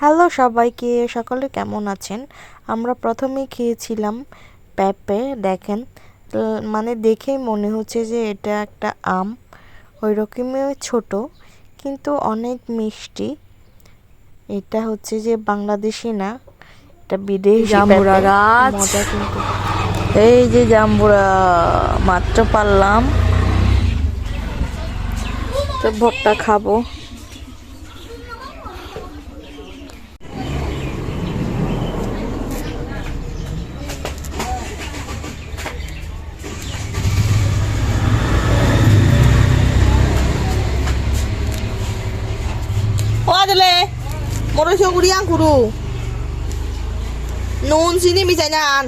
Hello সবাইকে সকলে কেমন আছেন? আমরা প্রথমেই খেয়েছিলাম পেঁপে দেখেন। মানে দেখেই মনে হচ্ছে যে এটা একটা আম ওই রকমই ছোট কিন্তু অনেক মিষ্টি। এটা হচ্ছে যে বাংলাদেশি না এটা বিদেশি জাম্বুরা গাছ। মজা কিন্তু। এই যে জাম্বুরা মাত্র পারলাম। তো ভর্তা খাব। Moro siya kuriang kuru. Noon sini misalnya.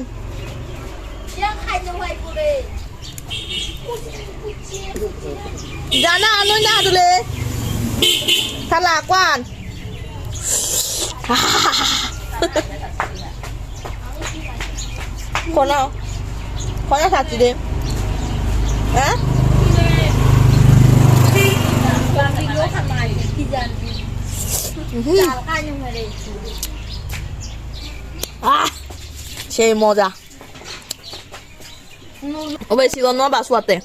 Jana ano na dule. Kalakwan. Kono. Kono satu deh. Hah? Ah, সেই মজা ও বেশি গন্ধ বাসুয়াতে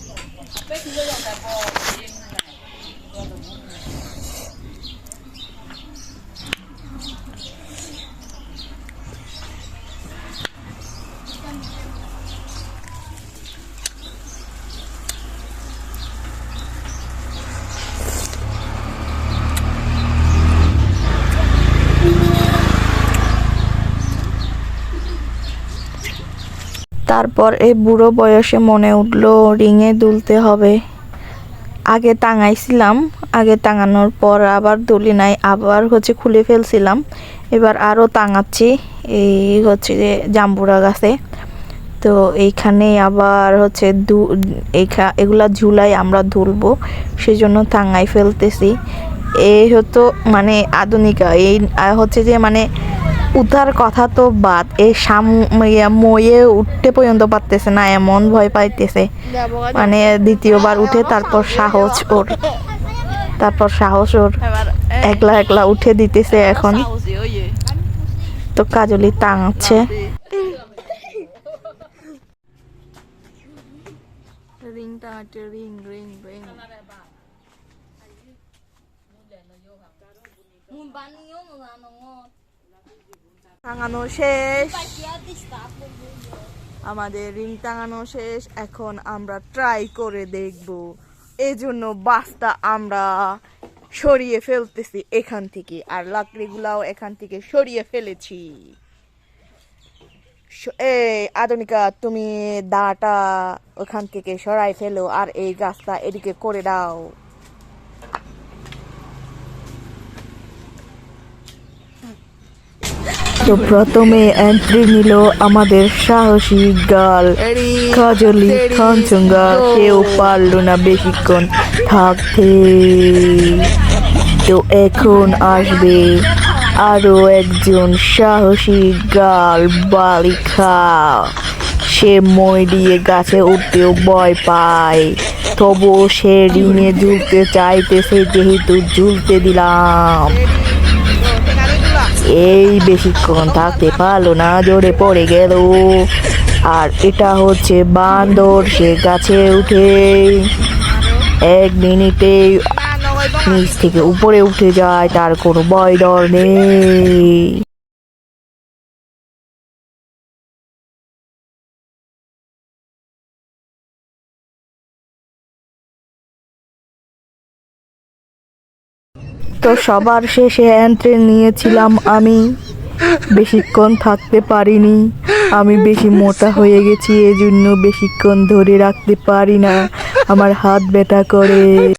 তারপর এই বুড়ো বয়সে মনে উঠল রিঙে দুলতে হবে। আগে টাঙাইছিলাম, আগে টাঙানোর পর আবার দুলি নাই, আবার হচ্ছে খুলে ফেলছিলাম। এবার আরও টাঙাচ্ছি, এই হচ্ছে যে জাম্বুরা গাছে। তো এইখানে আবার হচ্ছে দু, এইখা, এগুলা ঝুলাই আমরা ধুলবো সেই জন্য টাঙাই ফেলতেছি। এই হতো মানে আধুনিকা, এই হচ্ছে যে মানে উঠার কথা তো বাদ এই সাম ময়ে উঠতে পর্যন্ত পারতেছে না এমন ভয় পাইতেছে। মানে দ্বিতীয়বার উঠে তারপর সাহস ওর। তারপর সাহস ওর একলা একলা উঠে দিতেছে এখন। তো কাজলি টাঙাচ্ছে রিং রিং টাঙানো শেষ। আমাদের রিং টাঙানো শেষ। এখন আমরা ট্রাই করে দেখব। এই জন্য বাসটা আমরা সরিয়ে ফেলতেছি এখান থেকে। আর লাকড়িগুলাও এখান থেকে সরিয়ে ফেলেছি। এই আধুনিকা তুমি দাটা ওখান থেকে সরাই ফেলো আর এই গাছটা এদিকে করে দাও। তো প্রথমে এন্ট্রি নিল আমাদের সাহসী গাল। কাজলি খানচুঙ্গা কেউ পারল না বেশিক্ষণ থাকতে। তো এখন আসবে আরও একজন সাহসী গাল বালিকা। সে মই দিয়ে গাছে উঠতেও ভয় পায়। তবুও সে ঋণে ঝুলতে চাইতেছে যেহেতু ঝুলতে দিলাম। এই বেশিক্ষণ থাকতে পারল না জোরে পড়ে গেল। আর এটা হচ্ছে বান্দর, সে গাছে উঠে এক মিনিটে নিচ থেকে উপরে উঠে যায়, তার কোনো ভয় ডর নেই। তো সবার শেষে এন্ট্রি নিয়েছিলাম আমি। বেশিক্ষণ থাকতে পারিনি। আমি বেশি মোটা হয়ে গেছি, এজন্য বেশিক্ষণ ধরে রাখতে পারি না। আমার হাত ব্যথা করে।